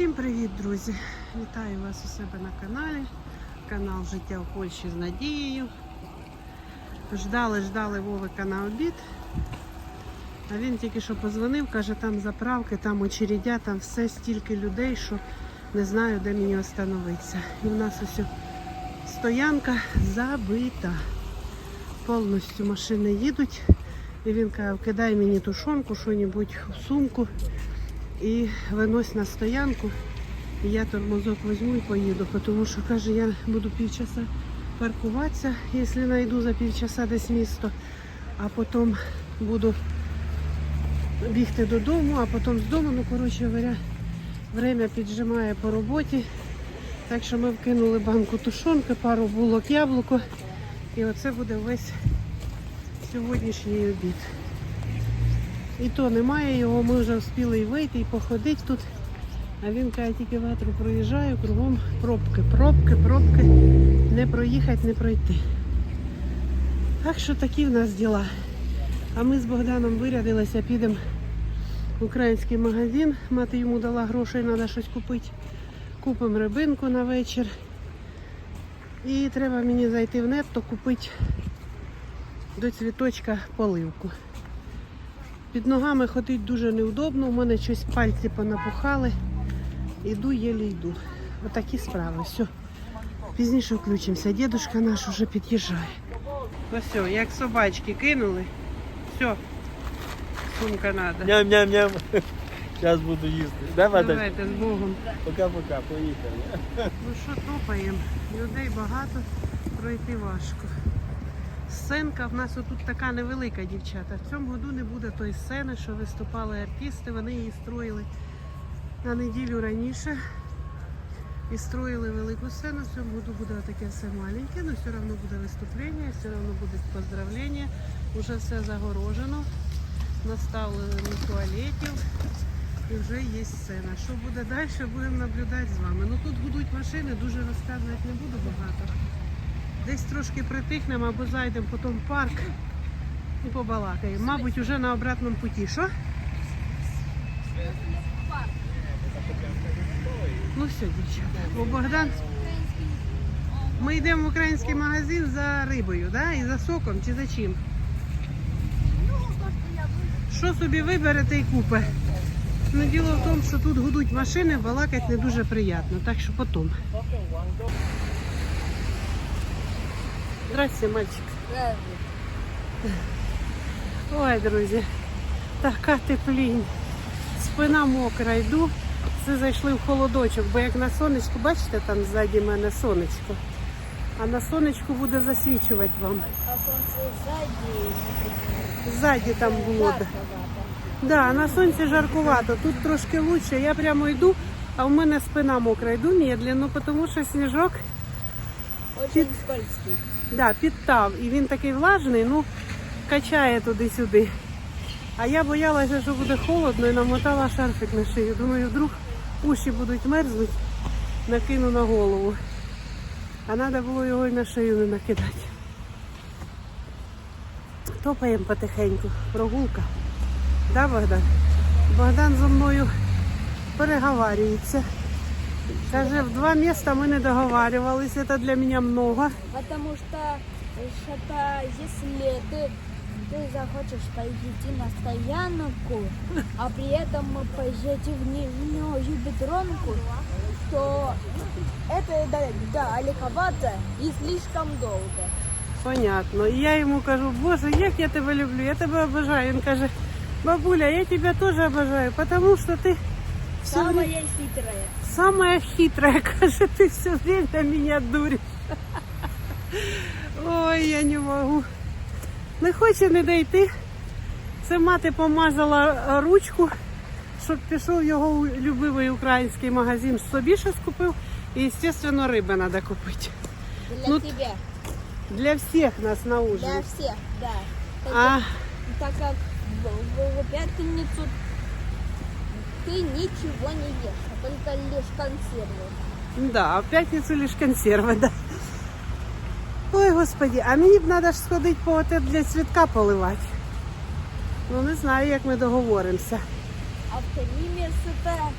Всім привіт, друзі! Вітаю вас у себе на каналі. Канал Життя в Польщі з Надією. Ждали, ждали Вовика на обід. А він тільки що позвонив, каже, там заправки, там очередя, там все стільки людей, що не знаю, де мені остановитися. І в нас ось стоянка забита. Повністю машини їдуть. І він каже, кидай мені тушонку, що-небудь в сумку і винось на стоянку. Я тормозок візьму і поїду, тому що каже, я буду півчаса паркуватися, якщо знайду за півчаса десь місто, а потім буду бігти додому, а потім з дому, ну коротше говоря, время піджимає по роботі. Так що ми вкинули банку тушонки, пару булок яблуко. І оце буде весь сьогоднішній обід. І то немає його, ми вже встигли і вийти, і походити тут. А він каже, тільки ветру проїжджаю, кругом пробки, пробки, пробки. Не проїхати, не пройти. Так що такі в нас діла. А ми з Богданом вирядилися, підемо в український магазин. Мати йому дала грошей, треба щось купити. Купимо рибинку на вечір. І треба мені зайти в нетто, купити до цвіточка поливку. Під ногами ходити дуже неудобно, у мене щось пальці понапухали. Іду, єлі йду. Отакі справи. Все. Пізніше включимося. Дідушка наш уже під'їжджає. Ну все, як собачки кинули. Все. Сумка треба. Ням-ням-ням. Зараз буду їсти. Давай. Давайте з Богом. Пока-пока, поїхали. Ну що топаємо? Людей багато, пройти важко. Сценка в нас отут така невелика, дівчата. В цьому году не буде тої сцени, що виступали артисти. Вони її строїли на неділю раніше. І строїли велику сцену. В цьому году буде таке все маленьке, але все одно буде виступлення, все одно будуть поздравлення. Уже все загорожено, наставлено туалетів. І вже є сцена. Що буде далі, будемо наблюдати з вами. Ну тут будуть машини, дуже розказувати не буду багато. Десь трошки притихнемо або зайдемо потім в парк і побалакаємо. Мабуть, вже на обратному путі. Що? Ну все, дівчата. Бо Богдан. Ми йдемо в український магазин за рибою, да? І за соком чи за чим? Що собі виберете і купите? Ну, діло в тому, що тут гудуть машини, балакати не дуже приємно, так що потім. Здрасте, мальчик. Ой, друзі, така теплінь. Спина мокра, йду. Все зайшли в холодочок, бо як на сонечку, бачите, там ззаді мене сонечко. А на сонечку буде засвічувати вам. А сзади, например. Ззаді там було. Жарко, да, на сонці жаркувато. Тут трошки лучше. Я прямо йду, а в мене спина мокра. Йду медленно, тому що сніжок. Очень скользкий. Да, підтав. І він такий влажний, ну, качає туди-сюди. А я боялася, що буде холодно і намотала шарфик на шию. Думаю, вдруг уші будуть мерзнути, накину на голову. А треба було його і на шию не накидати. Топаємо потихеньку. Прогулка. Да, Богдан? Богдан зі мною переговарюється. Каже, в два міста ми не договарювалися, це для мене много. Потому что, э, что если ты, ты захочешь пойти на стоянку, а при этом мы поедете в Нижнюю Бедронку, то это да, далековато и слишком долго. Понятно. І я йому кажу, Боже, як я тебе люблю, я тебе обожаю. Він каже, бабуля, я тебе теж обожаю, тому що ти все время... Самая хитрая. самая хитрая, каже, ти все время мене дуриш. Ой, я не можу. Не хоче не дойти. Це мати помазала е, ручку, щоб пішов його любимий український магазин, собі щось купив. І, звісно, риби треба купити. Для Ну, тебя. Для всіх нас на Для ужин. всех, да. Так, А, так как в, в- в пятницу ты ничего не ешь, а только лишь консервы. да, а в п'ятницю лише консерви, да. Ой, господи, а мені б треба ж сходити по отель для цвітка поливати. Ну не знаю, як ми договоримося. А в три месяца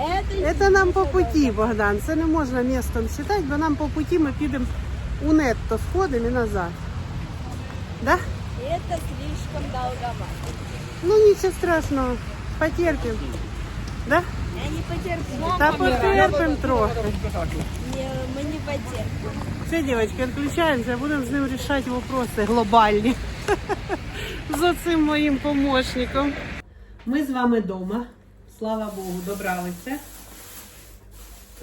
Это, Це нам по путі, Богдан. Це не можна містом вважати, бо нам по путі ми підемо у нетто сходимо і назад. Да? Это слишком долговато. Ну нічого страшного, потерпимо. Да? Я не потерплю. Та потерпимо трохи. Не, мы не потерпим. Все, девочки, відключаємося, будемо з ним рішати вопроси глобальні. З оцим моїм помощником. Ми з вами вдома. Слава Богу, добралися.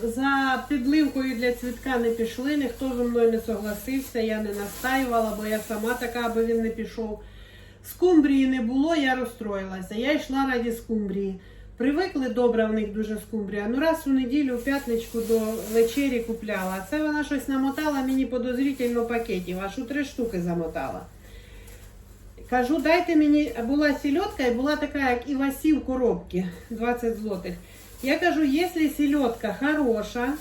За підливкою для цвітка не пішли, ніхто зі мною не согласився, я не настаювала, бо я сама така, аби він не пішов. Скумбрії не було, я розстроїлася. Я йшла раді скумбрії. Привикли добре в них дуже скумбрія. Ну раз у неділю, в п'ятничку до вечері купляла. А це вона щось намотала мені подозрительно пакетів, аж у три штуки замотала. Кажу, дайте мені, була сільотка і була така, як і Васі в коробці, 20 злотих. Я кажу, якщо сільотка хороша,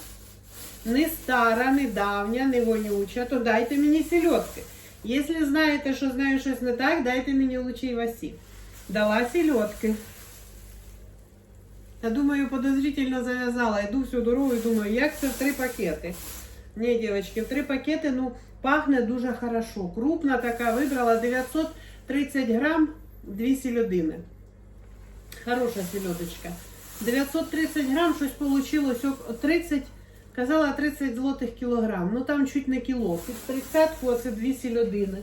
не стара, не давня, не вонюча, то дайте мені сільотки. Якщо знаєте, що з нею щось не так, дайте мені лучше і Васі. Дала сільотки. Я думаю, подозрительно зав'язала. Йду всю дорогу і думаю, як це в три пакети. Ні, дівчатки, в три пакети, ну, пахне дуже хорошо. Крупна така, вибрала 930 грам, дві сільодини. Хороша сільодочка. 930 грам, щось вийшло 30, казала 30 злотих кілограм. Ну там чуть не кіло. Під 30 це дві сільодини.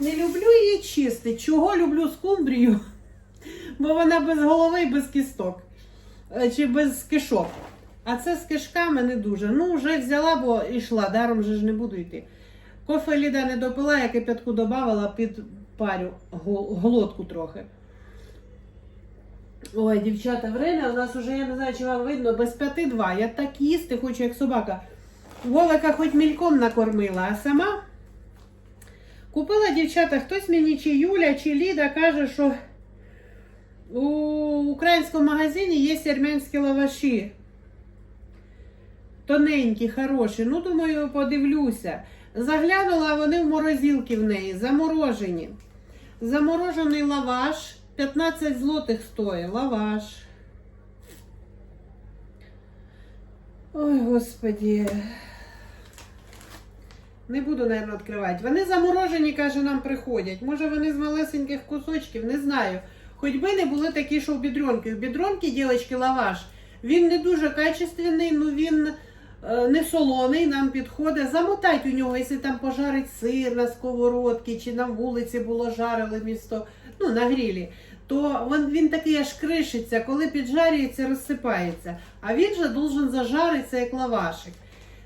Не люблю її чистити. Чого люблю скумбрію? Бо вона без голови і без кісток. Е, Чи без кишок. А це з кишками не дуже. Ну, вже взяла, бо йшла, даром же ж не буду йти. Кофе Ліда не допила, я кипятку додавала під парю глотку трохи. Ой, дівчата, время у нас уже, я не знаю, чи вам видно, без п'яти два. Я так їсти хочу, як собака. Волика хоч мільком накормила, а сама купила дівчата, хтось мені, чи Юля, чи Ліда каже, що у українському магазині є армянські лаваші. Тоненькі, хороші. Ну, думаю, подивлюся. Заглянула, вони в морозилки в неї, заморожені. Заморожений лаваш 15 злотих стоїть. Лаваш. Ой, господі. Не буду, мабуть, відкривати. Вони заморожені, каже, нам приходять. Може, вони з малесеньких кусочків, не знаю. Хоч би не були такі, що в бідронки. В бідронки, дівчатки, лаваш. Він не дуже качественний, ну він е, не солоний, нам підходить. Замотать у нього, якщо там пожарить сир на сковородці, чи на вулиці було жарили місто, ну, на грілі, то він, він такий аж кришиться, коли піджарюється, розсипається. А він же должен зажаритися як лавашик.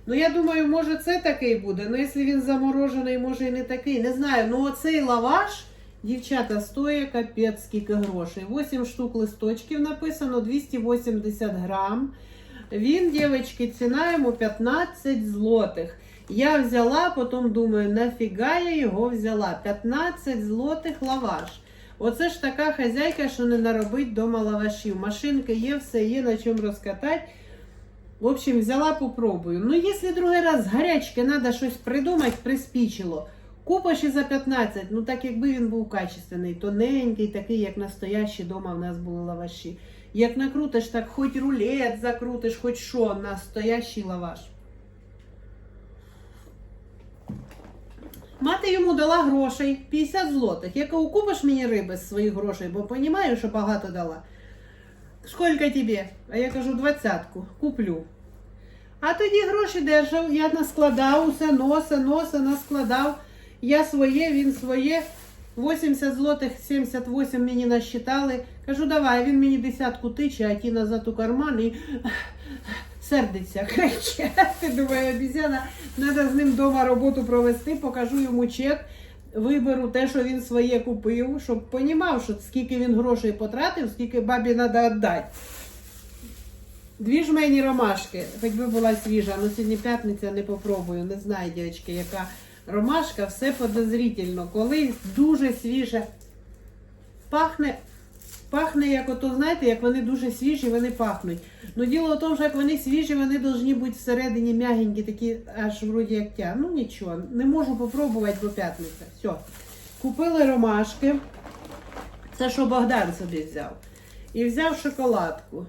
Ну, я думаю, може це такий буде. Ну, якщо він заморожений, може і не такий. Не знаю. Ну, оцей лаваш, дівчата, стоїть капець скільки грошей. 8 штук листочків написано, 280 грам. Він, дівчатки, ціна йому 15 злотих. Я взяла, потім думаю, нафіга я його взяла. 15 злотих лаваш. Оце ж така хазяйка, що не наробить дома лавашів. Машинки є, все є, на чому розкатати. В общем, взяла, попробую. Ну, якщо другий раз з гарячки треба щось придумати, приспічило. Купиш і за 15, ну так якби він був качественний, тоненький, такий, як настоящі дома в нас були лаваші. Як накрутиш, так хоч рулет закрутиш, хоч що, настоящий лаваш. Мати йому дала грошей 50 злотих. Я кажу, купиш мені риби з своїх грошей, бо розумію, що багато дала. Сколько тебе? А я кажу, двадцятку. Куплю. А тоді гроші держав, я наскладав усе, носа, носа, наскладав. Я своє, він своє. 80 злотих, 78 мені насчитали. Кажу, давай, він мені десятку тиче, а ті назад у карман і сердиться, криче. Ти думаю, обізяна, треба з ним вдома роботу провести, покажу йому чек, виберу те, що він своє купив, щоб понімав, що скільки він грошей потратив, скільки бабі треба віддати. Дві жмені ромашки, хоч би була свіжа, але сьогодні п'ятниця не попробую. Не знаю, дівчатки, яка ромашка, все подозрительно. Коли дуже свіже, пахне, пахне як ото, знаєте, як вони дуже свіжі, вони пахнуть. Ну діло в тому, що як вони свіжі, вони повинні бути всередині м'ягенькі, такі аж вроді як тя. Ну нічого, не можу попробувати, бо п'ятниця. Все. Купили ромашки. Це що Богдан собі взяв. І взяв шоколадку.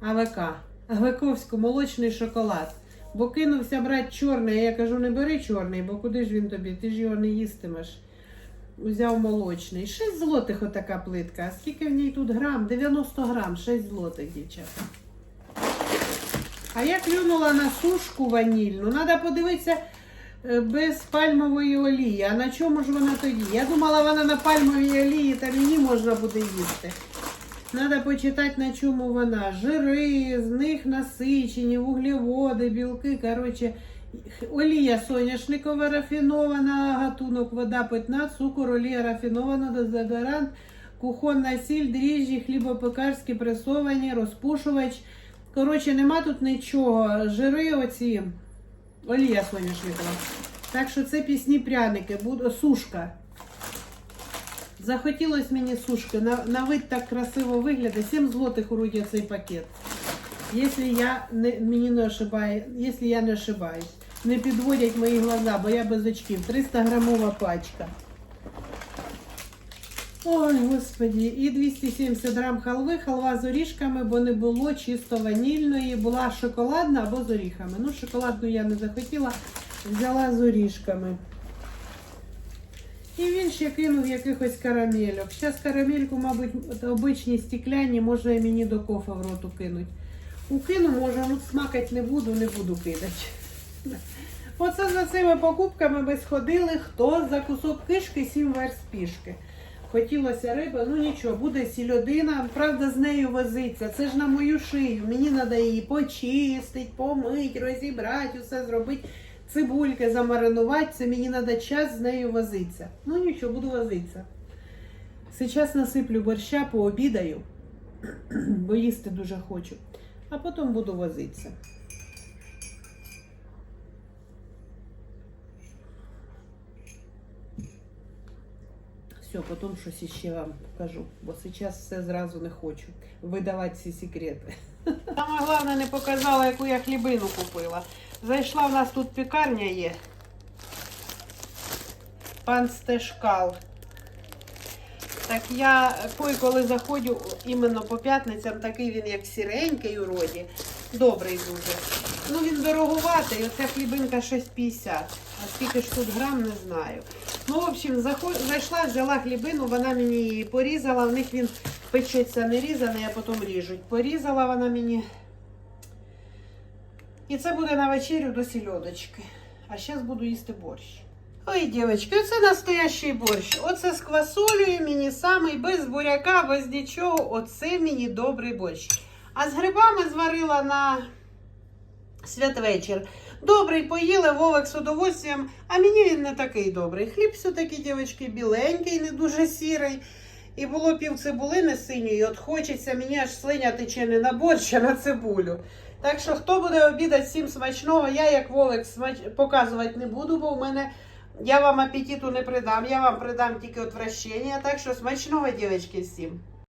АВК. Гвековську молочний шоколад. Бо кинувся брати чорний, я кажу, не бери чорний, бо куди ж він тобі? Ти ж його не їстимеш. Взяв молочний. 6 злотих отака плитка. А скільки в ній тут грам? 90 грам, 6 злотих, дівчата. А я клюнула на сушку ванільну. Треба подивитися е, без пальмової олії. А на чому ж вона тоді? Я думала, вона на пальмовій олії, та мені можна буде їсти. Треба почитати, на чому вона. Жири, з них насичені, вуглеводи, білки. Коротше, олія соняшникова рафінована, гатунок, вода питна, цукор, олія рафінована, дезодорант, кухонна сіль, дріжджі, хлібопекарські пресовані, розпушувач. Коротше, нема тут нічого. Жири оці, олія соняшникова. Так що це пісні пряники, сушка. Захотілось мені сушки. На, на вид так красиво виглядає. 7 злотих вроді цей пакет. Якщо я не, мені не ошибаю, якщо я не ошибаюсь. Не підводять мої глаза, бо я без очків. 300 грамова пачка. Ой, господі, і 270 грам халви, халва з орішками, бо не було чисто ванільної, була шоколадна або з оріхами. Ну, шоколадну я не захотіла, взяла з орішками. І він ще кинув якихось карамельок. Зараз карамельку, мабуть, обичні стекляні, може і мені до кофе в роту кинуть. Укину, може, ну смакать не буду, не буду кидати. Оце за цими покупками ми сходили, хто за кусок кишки сім верст пішки. Хотілося риби, ну нічого, буде сільодина, правда, з нею возиться. Це ж на мою шию. Мені треба її почистити, помити, розібрати, усе зробити. Цибульки замаринувати, це мені треба час з нею возитися. Ну нічого, буду возитися. Зараз насиплю борща, пообідаю, бо їсти дуже хочу. А потім буду возитися. Все, потім щось іще вам покажу, бо зараз все зразу не хочу видавати всі секрети. Саме головне не показала, яку я хлібину купила. Зайшла в нас тут пекарня є. Пан Стешкал. Так я кой коли заходжу іменно по п'ятницям, такий він як сіренький уроді. Добрий дуже. Ну він дороговатий, оця хлібинка 6,50. А скільки ж тут грам, не знаю. Ну, в общем, зайшла, взяла хлібину, вона мені її порізала. В них він печеться не різаний, а потім ріжуть. Порізала вона мені. І це буде на вечерю до сільодочки. А зараз буду їсти борщ. Ой, дівчатки, це настоящий борщ. Оце з квасолею мені самий без буряка, без нічого. Оце мені добрий борщ. А з грибами зварила на святвечір. Добрий поїли, Вовик з удовольствием, а мені він не такий добрий. Хліб все-таки, дівчатки, біленький, не дуже сірий. І було пів цибулини синьої, от хочеться мені аж слиня тече не на борщ, а на цибулю. Так що, хто буде обідати всім смачного, я як Вовик смач... показувати не буду, бо в мене я вам апетиту не придам, я вам придам тільки отвращення. Так що смачного, дівчатки, всім.